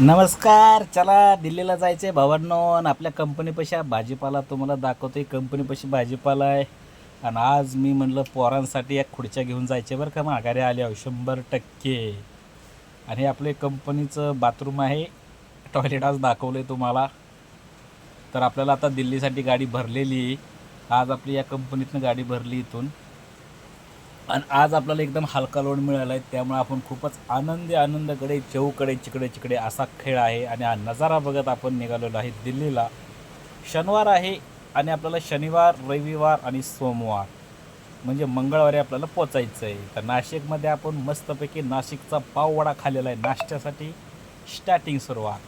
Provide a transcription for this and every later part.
नमस्कार चला दिल्लीला जायचं आहे भावांनो आणि आपल्या कंपनीपाशी हा भाजीपाला तुम्हाला दाखवतोय. कंपनीपाशी भाजीपाला आहे. आणि आज मी म्हणलं पोरांसाठी या खुर्च्या घेऊन जायचे बरं का. माघारी आले शंभर टक्के. आणि हे आपले कंपनीचं बाथरूम आहे. टॉयलेट आज दाखवलं आहे तुम्हाला. तर आपल्याला आता दिल्लीसाठी गाडी भरलेली आज आपली या कंपनीतनं गाडी भरली इथून. आणि आज आपल्याला एकदम हलका लोड मिळाला आहे त्यामुळे आपण खूपच आनंदी आनंदाकडे चौकडे चिकडे चिकडे असा खेळ आहे आणि हा नजारा बघत आपण निघालेलो आहे दिल्लीला. शनिवार आहे आणि आपल्याला शनिवार रविवार आणि सोमवार म्हणजे मंगळवारी आपल्याला पोचायचं आहे तर नाशिकमध्ये आपण मस्तपैकी नाशिकचा पाववडा खाल्लेला आहे. नाश्त्यासाठी स्टार्टिंग सुरुवात.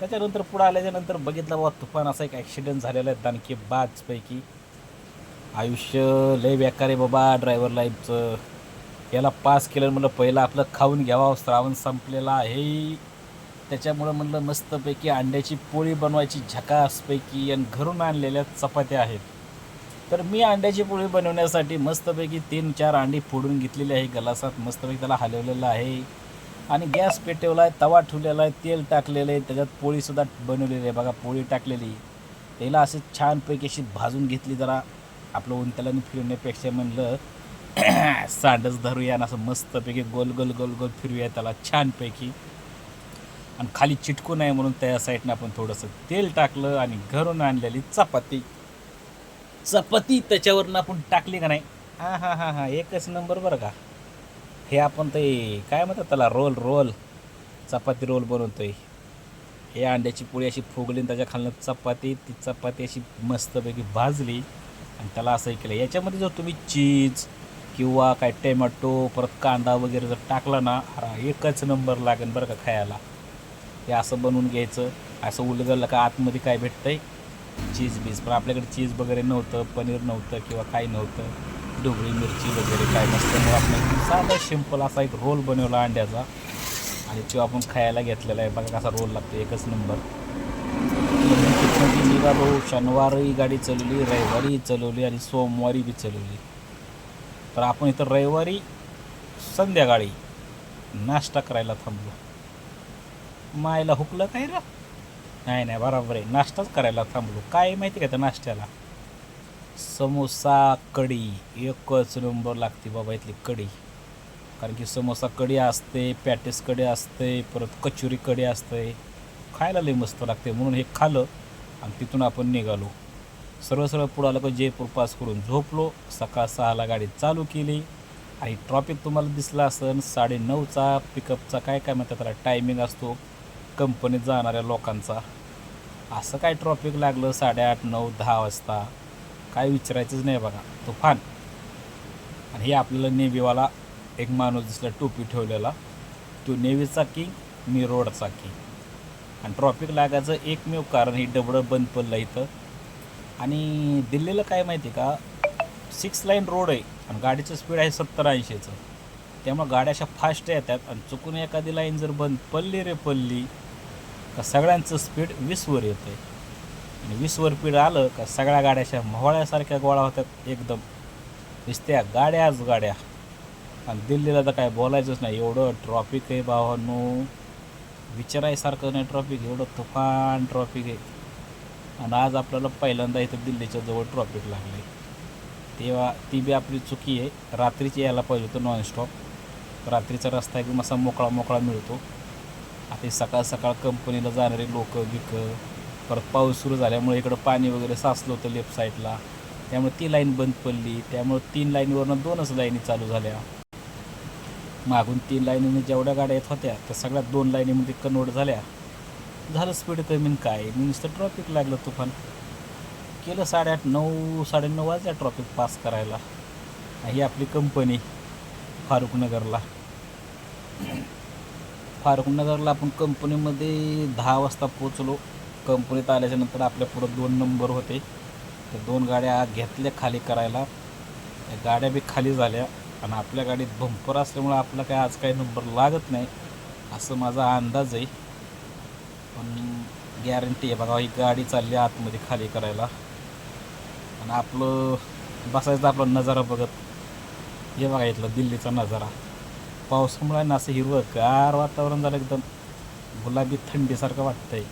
त्याच्यानंतर पुढं आल्याच्यानंतर बघितलं बाबा तुफान असा एक ॲक्सिडेंट झालेला आहे. दानकी बाजपैकी आयुष्य लय बेकार आहे बाबा ड्रायव्हर लाईफचं याला पास केलं म्हणलं पहिलं आपलं खाऊन घ्यावा श्रावण संपलेला आहे. त्याच्यामुळं म्हणलं मस्तपैकी अंड्याची पोळी बनवायची झकासपैकी आणि घरून आणलेल्या चपात्या आहेत. तर मी अंड्याची पोळी बनवण्यासाठी मस्तपैकी तीन चार अंडी फोडून घेतलेली आहे. गलासात मस्तपैकी त्याला हलवलेलं आहे. आणि गॅस पेटवला आहे तवा ठेवलेला आहे तेल टाकलेलं आहे. त्याच्यात पोळीसुद्धा बनवलेली आहे. बघा पोळी टाकलेली. त्याला असे छानपैकी अशी भाजून घेतली जरा. आपलं उंतलाने फिरण्यापेक्षा म्हणलं सांडच धरूया आणि असं मस्तपैकी गोल गोल गोल गोल फिरूया त्याला छानपैकी. आणि खाली चिटकू नये म्हणून त्या साईडनं आपण थोडंसं तेल टाकलं आणि घरून आणलेली चपाती. चपाती त्याच्यावरनं आपण टाकली का नाही? हां हां हां हां एकच नंबर बरं का. हे आपण ते काय म्हणतात त्याला रोल रोल. चपाती रोल बनवतोय. हे अंड्याची पोळी अशी फुगली आणि त्याच्या खालनं चपाती ती चपाती अशी मस्तपैकी भाजली. आणि त्याला असंही केलं. याच्यामध्ये जर तुम्ही चीज किंवा काय टेमॅटो परत कांदा वगैरे जर टाकला ना हा एकच नंबर लागेल बरं का खायला. हे असं बनवून घ्यायचं. असं उलगडलं का आतमध्ये काय भेटतंय? चीज बीज. पण आपल्याकडे चीज वगैरे नव्हतं पनीर नव्हतं किंवा काही नव्हतं. ढोबळी मिरची वगैरे काय नसतं. मग आपण साधा सिंपल असा एक रोल बनवला अंड्याचा. आणि तो आपण खायला घेतलेला आहे. बघा कसा रोल लागतो. एकच नंबर मी ती भाऊ शनिवारी गाडी चालवली रविवारी चालवली आणि सोमवारी बी चालवली. तर आपण इथं रविवारी संध्याकाळी नाश्ता करायला थांबलो. मायला हुकलं काय रे? नाही नाही बरोबर आहे. नाश्ताच करायला थांबलो. काय माहिती का त्या नाश्त्याला? समोसा कढी. एकच नंबर लागते बाबा इथली कढी. कारण की समोसा कढी असते पॅटीस कढी असते परत कचोरी कढी असते. खायला लई मस्त लागते. म्हणून हे खाल्लं आणि तिथून आपण निघालो. सरळ सरळ पुढं आलं का जयपूर पास करून झोपलो. सकाळ सहाला गाडी चालू केली. आणि ट्रॉफिक तुम्हाला दिसला असेल साडेनऊचा पिकअपचा काय काय म्हणतात त्याला टायमिंग असतो. कंपनीत जाणाऱ्या लोकांचा. असं काय ट्रॉफिक लागलं साडेआठ नऊ दहा वाजता? काय विचारायचंच नाही बघा. तुफान. आणि हे आपल्याला नेव्हीवाला एक माणूस दिसला टोपी ठेवलेला. तो नेव्हीचा किंग मी रोडचा किंग आणि ट्रॉफिक लागायचं एकमेव कारण ही डबडं बंद पडलं इथं. आणि दिल्लीला काय माहिती का? सिक्स लाईन रोड आहे आणि गाडीचं स्पीड आहे सत्तर ऐंशीचं. त्यामुळं गाड्या अशा फास्ट येतात आणि चुकून एखादी लाईन जर बंद पडली रे पडली का सगळ्यांचं स्पीड वीसवर येतं आहे आणि वीसवर स्पीड आलं का सगळ्या गाड्या अशा मोहळ्यासारख्या गोळा होतात एकदम. नुसत्या गाड्याच गाड्या. आणि दिल्लीला तर काय बोलायचंच नाही एवढं ट्रॉफिक आहे भावांनो. विचारायसारखं नाही ट्रॉफिक एवढं तुफान ट्रॉफिक आहे. आणि आज आपल्याला पहिल्यांदा इथं दिल्लीच्या जवळ ट्रॉफिक लागलं आहे तेव्हा ती बी आपली चुकी आहे. रात्रीची यायला पाहिजे होतं नॉनस्टॉप रात्रीचा रस्ता एकदम असा मोकळा मोकळा मिळतो. आता हे सकाळ सकाळ कंपनीला जाणारे लोक विक परत पाऊस सुरू झाल्यामुळे इकडं पाणी वगैरे साचलं होतं लेफ्ट साईडला त्यामुळे ती लाईन बंद पडली. त्यामुळे तीन लाईनवरनं दोनच लाईनी चालू झाल्या. मागून तीन लाईनीने जेवढ्या गाड्या येत होत्या त्या सगळ्यात दोन लाईनीमध्ये कन्वर्ट झाल्या. झालं स्पीड कमी काय? मी नुसतं ट्रॉफिक लागलं तुफान. केलं साडेआठ नऊ साडेनऊ वाजल्या ट्रॉफिक पास करायला. ही आपली कंपनी फारुखनगरला फारुखनगरला आपण कंपनीमध्ये दहा वाजता पोचलो कंपनीत आल्याच्यानंतर आपल्या पुढं दोन नंबर होते. तर दोन गाड्या घेतल्या खाली करायला. त्या गाड्या बी खाली झाल्या. आणि आपल्या गाडीत बंपर असल्यामुळं आपला काय आज काही नंबर लागत नाही असं माझा अंदाज आहे. पण गॅरंटी आहे बघा ही गाडी चालली आतमध्ये खाली करायला. आणि आपलं बसायचं आपला नजारा बघत हे बघा इथलं दिल्लीचा नजारा. पावसामुळे ना असं हिरवं गार वातावरण झालं एकदम. गुलाबी थंडीसारखं वाटतंय.